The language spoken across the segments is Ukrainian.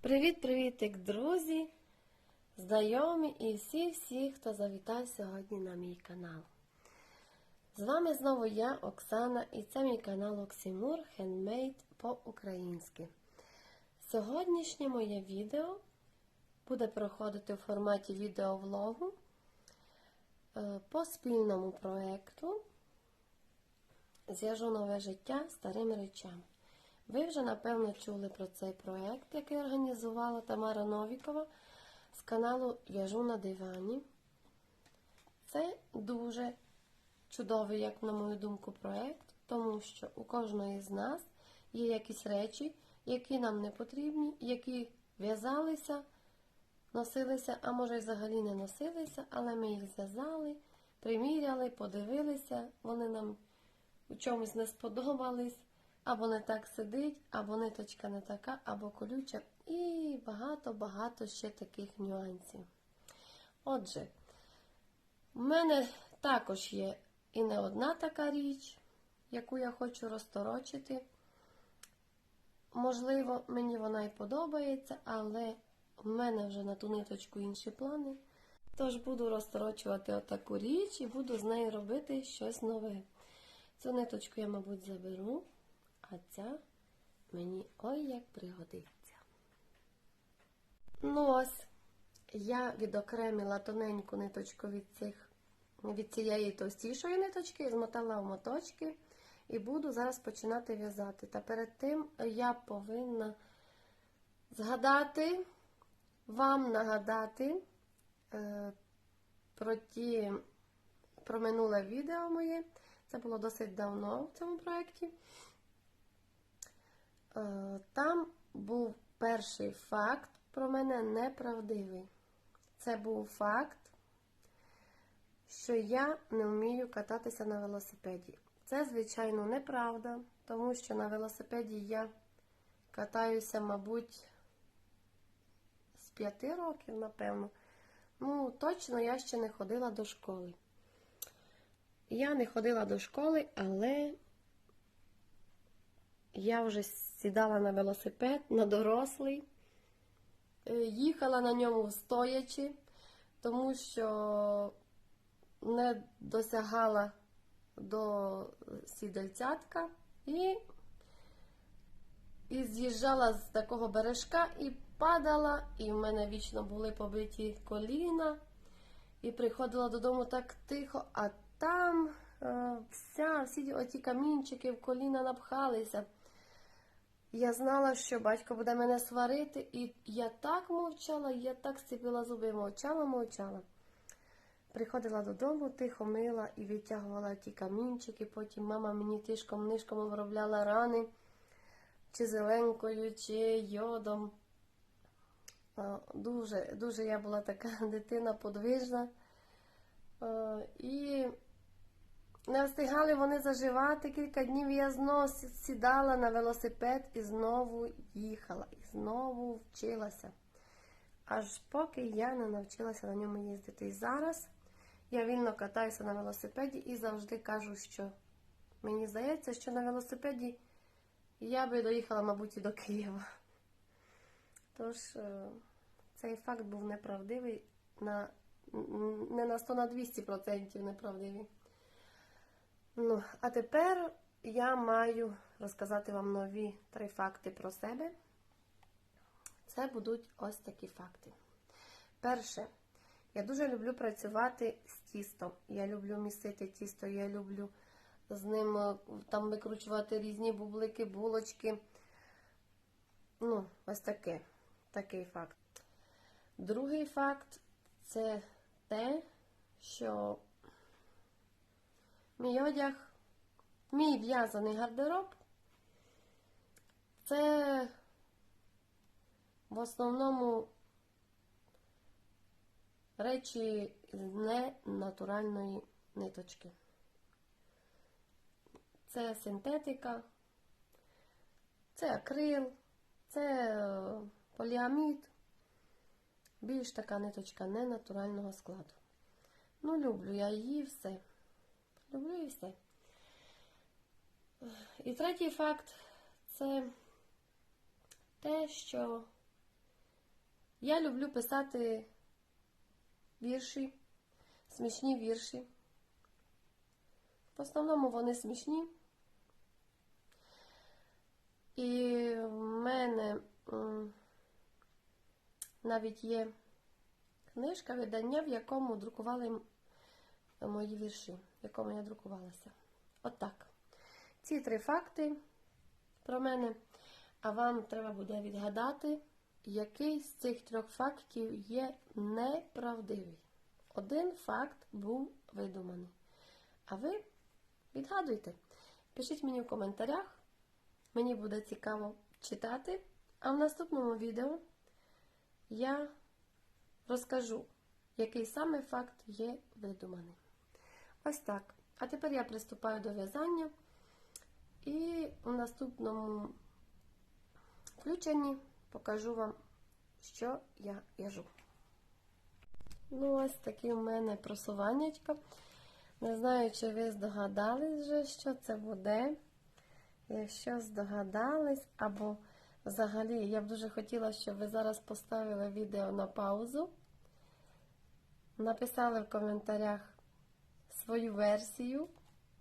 Привіт-привітик, друзі, знайомі і всі-всі, хто завітав сьогодні на мій канал. З вами знову я, Оксана, і це мій канал Оксимур Хендмейд по-українськи. Сьогоднішнє моє відео буде проходити у форматі відеовлогу е, по спільному проєкту Зв'яжу нове життя старим речам. Ви вже, напевно, чули про цей проєкт, який організувала Тамара Новікова з каналу В'яжу на дивані. Це дуже чудовий, як на мою думку, проєкт, тому що у кожної з нас є якісь речі, які нам не потрібні, які в'язалися, носилися, а може й взагалі не носилися, але ми їх зв'язали, приміряли, подивилися, вони нам у чомусь не сподобались, або не так сидить, або ниточка не така, або колюча, і багато-багато ще таких нюансів. Отже, в мене також є і не одна така річ, яку я хочу розторочити. Можливо, мені вона і подобається, але в мене вже на ту ниточку інші плани. Тож буду розторочувати отаку річ і буду з нею робити щось нове. Цю ниточку я, мабуть, заберу, а ця мені ой як пригодиться. Ну ось, я відокремила тоненьку ниточку від, цих, від цієї товстішої ниточки, і змотала в моточки і буду зараз починати в'язати. Та перед тим я повинна згадати, вам нагадати е, про ті, про минуле відео моє. Це було досить давно в цьому проєкті. Е, Там був перший факт про мене неправдивий. Це був факт, що я не вмію кататися на велосипеді. Це, звичайно, неправда, тому що на велосипеді я катаюся, мабуть, з п'яти років, напевно. Ну, точно я ще не ходила до школи. Я не ходила до школи, але я вже сідала на велосипед, на дорослий, е, їхала на ньому стоячи, тому що не досягала до сідальцятка і, і з'їжджала з такого бережка і падала, і в мене вічно були побиті коліна. І приходила додому так тихо, а там е, вся, всі оті камінчики в коліна напхалися. Я знала, що батько буде мене сварити, і я так мовчала, я так сціпила зуби, мовчала, мовчала. Приходила додому, тихо мила і витягувала ті камінчики, потім мама мені тишком нишком обробляла рани, чи зеленкою, чи йодом. Дуже, дуже я була така дитина подвижна. І не встигали вони заживати. Кілька днів я знову сідала на велосипед і знову їхала, і знову вчилася. Аж поки я не навчилася на ньому їздити. І зараз я вільно катаюся на велосипеді і завжди кажу, що мені здається, що на велосипеді я би доїхала, мабуть, і до Києва. Тож, е, цей факт був неправдивий, на, не на 100 на 200% неправдивий. Ну, а тепер я маю розказати вам нові три факти про себе. Це будуть ось такі факти. Перше, я дуже люблю працювати з тістом. Я люблю місити тісто, я люблю з ним е, там викручувати різні бублики, булочки. Ну, ось таке. Такий факт. Другий факт це те, що мій одяг, мій в'язаний гардероб це в основному речі з ненатуральної ниточки. Це синтетика, це акрил, Це е, поліамід, більш така ниточка не натурального складу. Ну, люблю я її все. Люблю і все. І третій факт це те, що я люблю писати вірші, смішні вірші. В основному вони смішні. І в мене навіть є книжка, видання, в якому друкували мої вірші, в якому я друкувалася. Отак. Ці три факти про мене, а вам треба буде відгадати, який з цих трьох фактів є неправдивий. Один факт був видуманий. А ви відгадуйте. Пишіть мені в коментарях. Мені буде цікаво читати. А в наступному відео я розкажу, який саме факт є видуманий. Ось так. А тепер я приступаю до в'язання. І у наступному включенні покажу вам, що я в'яжу. Ну, ось такі у мене просуваннячка. Не знаю, чи ви здогадались вже, що це буде. Якщо здогадались, або взагалі я б дуже хотіла, щоб ви зараз поставили відео на паузу, написали в коментарях свою версію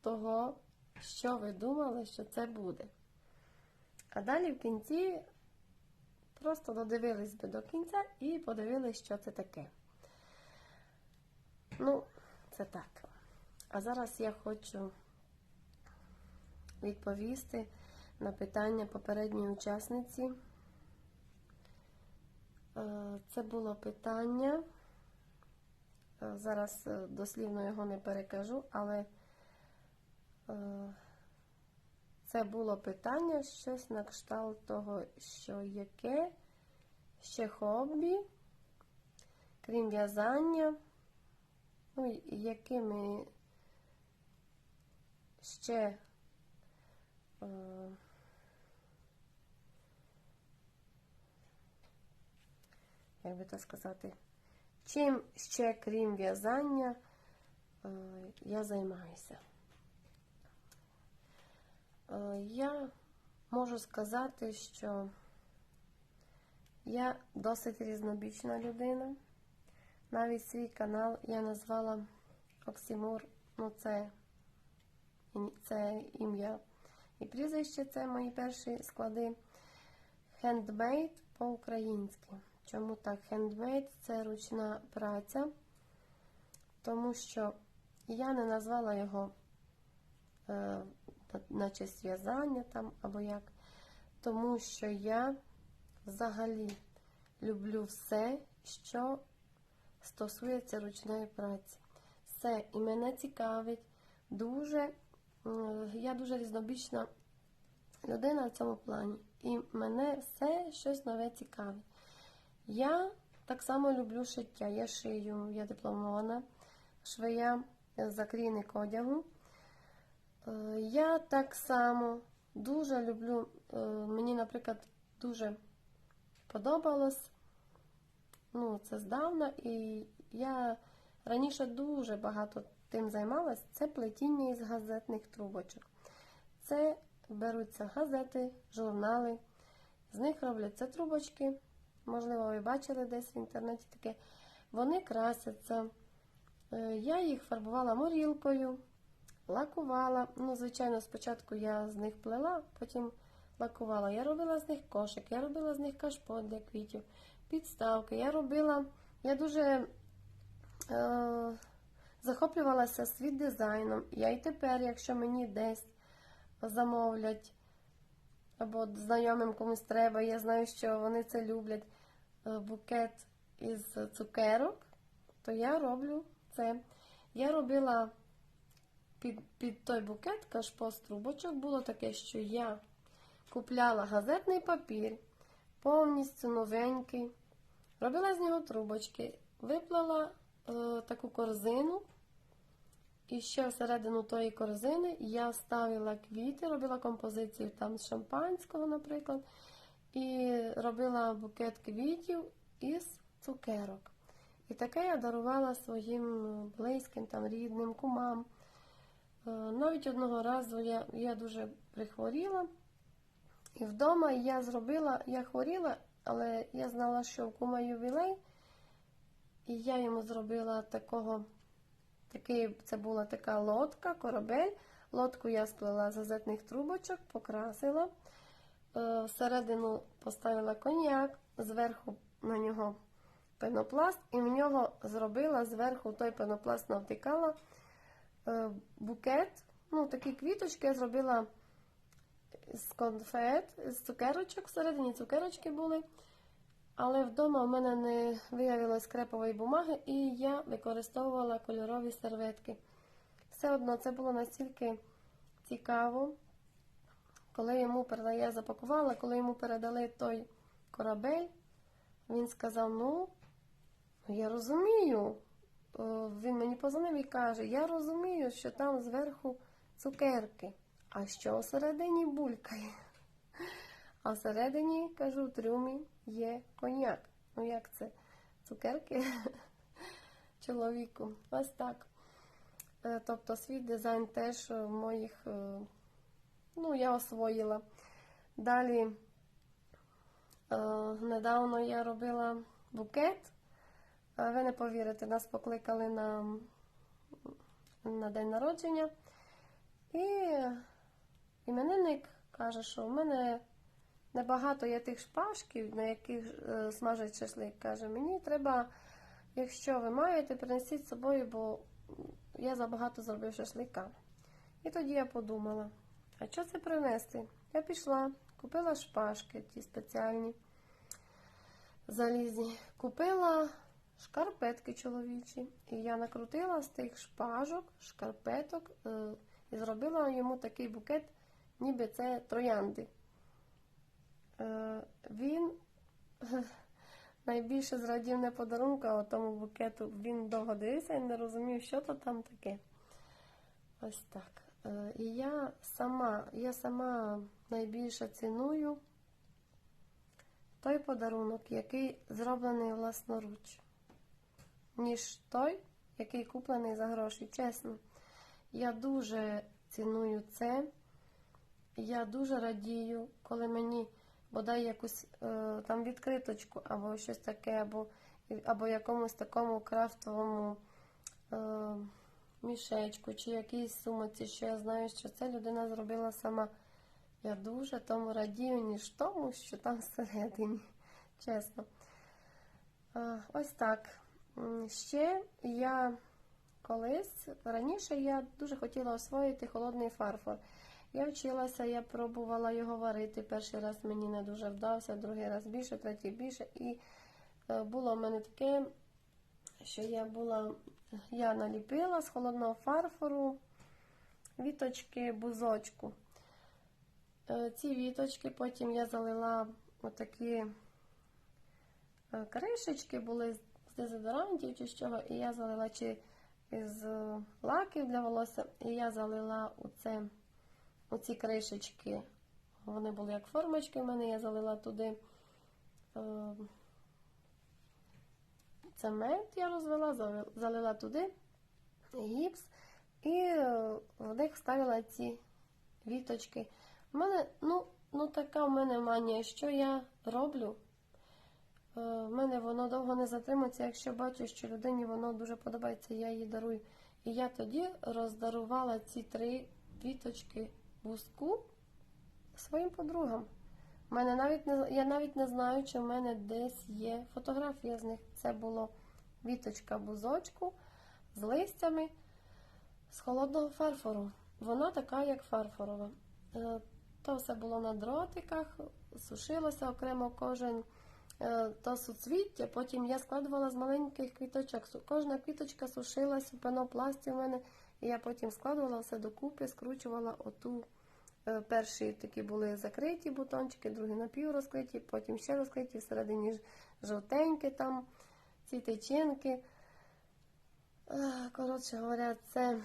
того, що ви думали, що це буде. А далі в кінці просто додивились би до кінця і подивились, що це таке. Ну, це так. А зараз я хочу відповісти на питання попередньої учасниці. Е, Це було питання. е, Зараз е, дослівно його не перекажу, але це було питання щось на кшталт того, що яке ще хобі, крім в'язання, ну, якими ще е, як би так сказати, чим ще крім в'язання е, я займаюся. Е, Я можу сказати, що я досить різнобічна людина. Навіть свій канал я назвала Оксімур, ну це, це ім'я і прізвище, це мої перші склади. Handmade по-українськи. Чому так? Handmade – це ручна праця, тому що я не назвала його е, на честь в'язання там або як, тому що я взагалі люблю все, що стосується ручної праці. Все і мене цікавить дуже, я дуже різнобічна людина в цьому плані. І мене все щось нове цікавить. Я так само люблю шиття. Я шию, я дипломована швея закрійник одягу. Е, Я так само дуже люблю, е, мені, наприклад, дуже подобалось, ну, це здавна, і я раніше дуже багато тим займалась. Це плетіння із газетних трубочок. Це беруться газети, журнали, з них робляться трубочки. Можливо, ви бачили десь в інтернеті таке. Вони красяться. Е, Я їх фарбувала морілкою, лакувала. Ну, звичайно, спочатку я з них плела, потім лакувала. Я робила з них кошик, я робила з них кашпот для квітів, підставки. Я робила, я дуже е, захоплювалася світ дизайном. Я і тепер, якщо мені десь замовлять, або знайомим комусь треба, я знаю, що вони це люблять, е, букет із цукерок, то я роблю це. Я робила під, під той букет кашпо з трубочок. Було таке, що я купляла газетний папір, повністю новенький, робила з нього трубочки, виплала е, таку корзину. І ще всередину тої корзини я ставила квіти, робила композицію там з шампанського, наприклад. і робила букет квітів із цукерок. І таке я дарувала своїм близьким, там, рідним, кумам. Е, Навіть одного разу я, я дуже прихворіла, і вдома я зробила, я хворіла, але я знала, що в кума ювілей, і я йому зробила такого, такий, це була така лодка, корабель. Лодку я сплела з газетних трубочок, покрасила. Е, Всередину поставила коньяк, зверху на нього пенопласт, і в нього зробила зверху той пенопласт навтикала букет. Ну, такі квіточки я зробила з конфет, з цукерочок. Всередині цукерочки були. Але вдома в мене не виявилось крепової бумаги, і я використовувала кольорові серветки. Все одно це було настільки цікаво. Коли йому передали, я запакувала, коли йому передали той корабель, він сказав: Ну, я розумію. О, Він мені позвонив і каже: Я розумію, що там зверху цукерки, а що всередині булькає. А всередині, кажу, в трюмі є коньяк. Ну як це? Цукерки чоловіку. Ось так. Е, Тобто свій дизайн теж в моїх, е, ну, я освоїла. Далі е, недавно я робила букет. Ви не повірите, нас покликали на, на день народження. І іменинник каже, що в мене небагато є тих шпажків, на яких е, смажать шашлик. Каже, мені треба, якщо ви маєте, принесіть з собою, бо я забагато зробив шашлика. І тоді я подумала, а що це принести? Я пішла, купила шпажки ті спеціальні, залізні, купила шкарпетки чоловічі. І я накрутила з тих шпажок, шкарпеток е, і зробила йому такий букет, ніби це троянди. Е, він найбільше зрадів не подарунка, тому букету. Він довго дивився і не розумів, що то там таке. Ось так. Е, І я сама, я сама найбільше ціную той подарунок, який зроблений власноруч, ніж той, який куплений за гроші. Чесно, я дуже ціную це. Я дуже радію, коли мені бодай якусь е, там відкриточку або щось таке, або, або якомусь такому крафтовому е, мішечку чи якійсь сумоці, що я знаю, що це людина зробила сама. Я дуже тому радію, ніж тому, що там всередині. Чесно. Е, ось так. Ще я колись раніше я дуже хотіла освоїти холодний фарфор. Я вчилася, я пробувала його варити. Перший раз мені не дуже вдався, другий раз більше, третій більше. І е, було в мене таке, що я була, я наліпила з холодного фарфору віточки бузочку. Е, Ці віточки потім я залила отакі е, кришечки, були дезодорантів чи з чого, і я залила чи з лаків для волосся, і я залила у це оці кришечки, вони були як формочки в мене, я залила туди е, цемент, я розвела, залила туди гіпс і е, в них вставила ці віточки. У мене, ну, ну така в мене манія, що я роблю. Е, В мене воно довго не затримується, якщо бачу, що людині воно дуже подобається, я її дарую. І я тоді роздарувала ці три віточки буску своїм подругам. Мене навіть не, я навіть не знаю, чи в мене десь є фотографія з них. Це було віточка бузочку з листями з холодного фарфору. Вона така, як фарфорова. Е, То все було на дротиках, сушилося окремо кожен то суцвіття. Потім я складувала з маленьких квіточок. Кожна квіточка сушилась у пенопласті в мене. І я потім складувала все докупи, скручувала оту. е, Перші такі були закриті бутончики, другі напіврозкриті, потім ще розкриті, всередині жовтенькі там ці тичинки. Е, Коротше говоря, це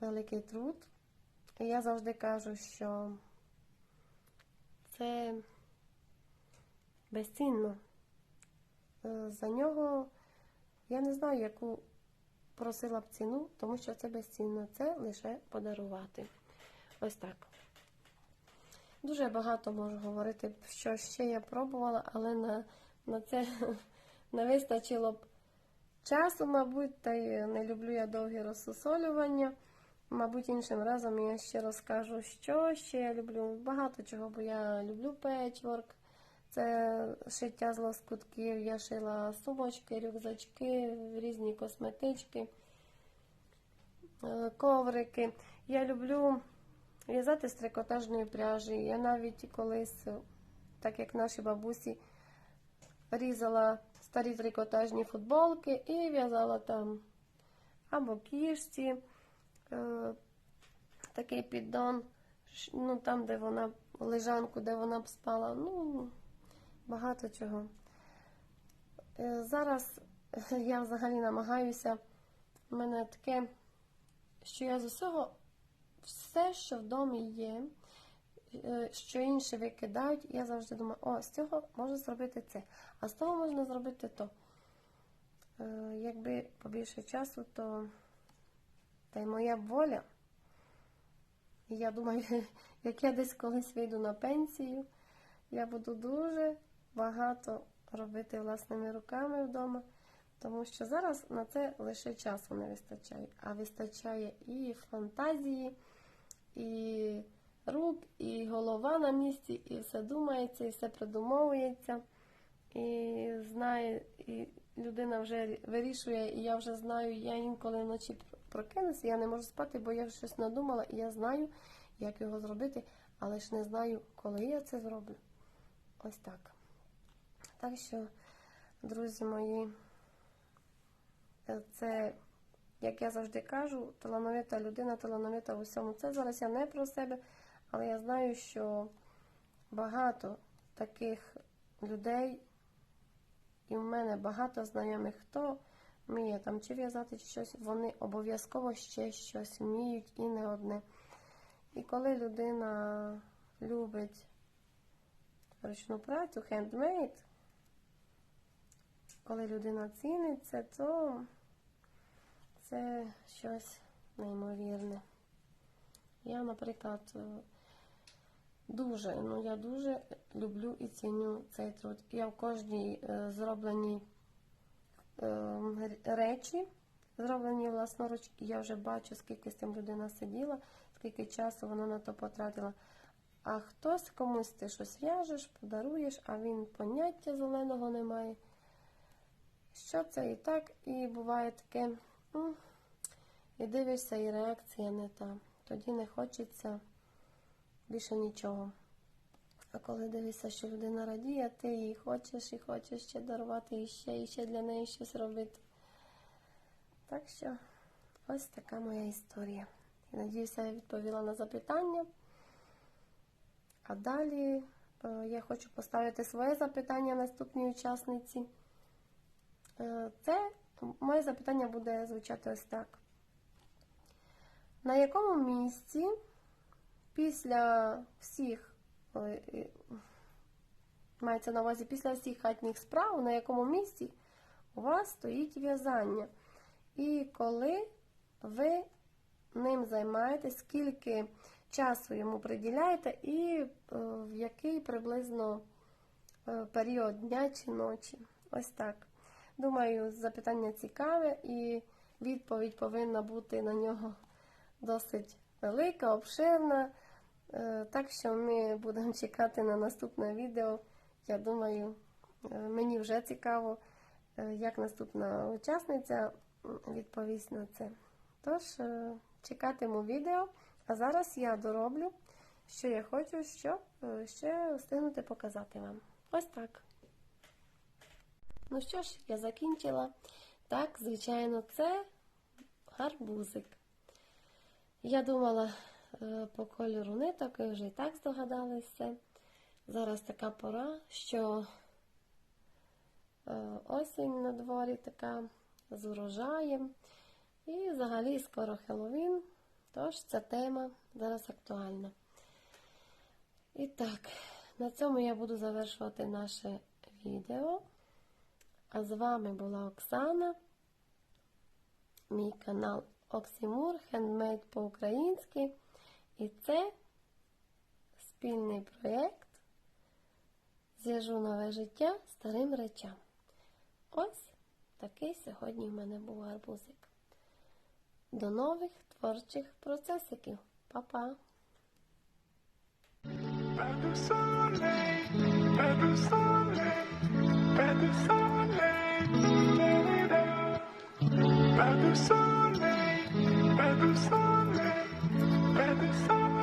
великий труд. І я завжди кажу, що це безцінно. Е, За нього я не знаю, яку просила б ціну, тому що це безцінно. Це лише подарувати. Ось так. Дуже багато можу говорити, що ще я пробувала, але на, на це не вистачило б часу, мабуть, та й не люблю я довгі розсусолювання. Мабуть, іншим разом я ще розкажу, що ще я люблю. Багато чого, бо я люблю печворк, це шиття з лоскутків. Я шила сумочки, рюкзачки, різні косметички, е, коврики. Я люблю в'язати з трикотажної пряжі. Я навіть колись, так як наші бабусі, різала старі трикотажні футболки і в'язала там або кішці, е, такий піддон, ну там, де вона лежанку, де вона б спала. Ну, багато чого. Е, Зараз я взагалі намагаюся. У мене таке, що я з усього все, що в домі є, е, що інші викидають, я завжди думаю, о, з цього можна зробити це, а з того можна зробити то. Е, Якби побільше часу, то та й моя воля. І я думаю, як я десь колись вийду на пенсію, я буду дуже багато робити власними руками вдома, тому що зараз на це лише часу не вистачає, а вистачає і фантазії, і рук, і голова на місці, і все думається, і все придумовується. І знає, і людина вже вирішує, і я вже знаю, я інколи вночі прокинуся, я не можу спати, бо я щось надумала, і я знаю, як його зробити, але ж не знаю, коли я це зроблю. Ось так. Так що, друзі мої, це, як я завжди кажу, талановита людина, талановита в усьому. Це зараз я не про себе, але я знаю, що багато таких людей, і в мене багато знайомих, хто вміє там чи в'язати, чи щось, вони обов'язково ще щось вміють і не одне. І коли людина любить ручну працю, хендмейд, коли людина цінить це, то це щось неймовірне. Я, наприклад, е, дуже, ну я дуже люблю і ціню цей труд. Я в кожній е, зробленій е, речі, зробленій власноруч, я вже бачу, скільки з цим людина сиділа, скільки часу вона на то потратила. А хтось комусь ти щось в'яжеш, подаруєш, а він поняття зеленого не має. Що це і так, і буває таке, і дивишся, і реакція не та. Тоді не хочеться більше нічого. А коли дивишся, що людина радіє, ти їй хочеш і хочеш ще дарувати і ще, і ще для неї щось робити. Так що ось така моя історія. І надіюся, я відповіла на запитання. А далі е, я хочу поставити своє запитання наступній учасниці. Е, Це моє запитання буде звучати ось так. На якому місці після всіх, е, мається на увазі після всіх хатніх справ, на якому місці у вас стоїть в'язання? І коли ви ним займаєтесь, скільки часу йому приділяєте, і е, в який приблизно е, період дня чи ночі. Ось так. Думаю, запитання цікаве, і відповідь повинна бути на нього досить велика, обширна. Е, Так що ми будемо чекати на наступне відео. Я думаю, е, мені вже цікаво, е, як наступна учасниця відповість на це. Тож, чекатиму відео. А зараз я дороблю, що я хочу, щоб ще встигнути показати вам. Ось так. Ну що ж, я закінчила. Так, звичайно, це гарбузик. Я думала е, по кольору ниток, ви вже і так здогадалися. Зараз така пора, що е, осінь на дворі така з урожаєм. І взагалі скоро Хеллоуін, тож ця тема зараз актуальна. І так, на цьому я буду завершувати наше відео. А з вами була Оксана, мій канал Оксімур, хендмейд по-українськи. І це спільний проєкт Зв'яжу нове життя старим речам. Ось такий сьогодні в мене був гарбузик. До нових творчих процесиків. Па-па! Pas de soleil, Pas Sunday, soleil, Sunday, de Sunday. pas de.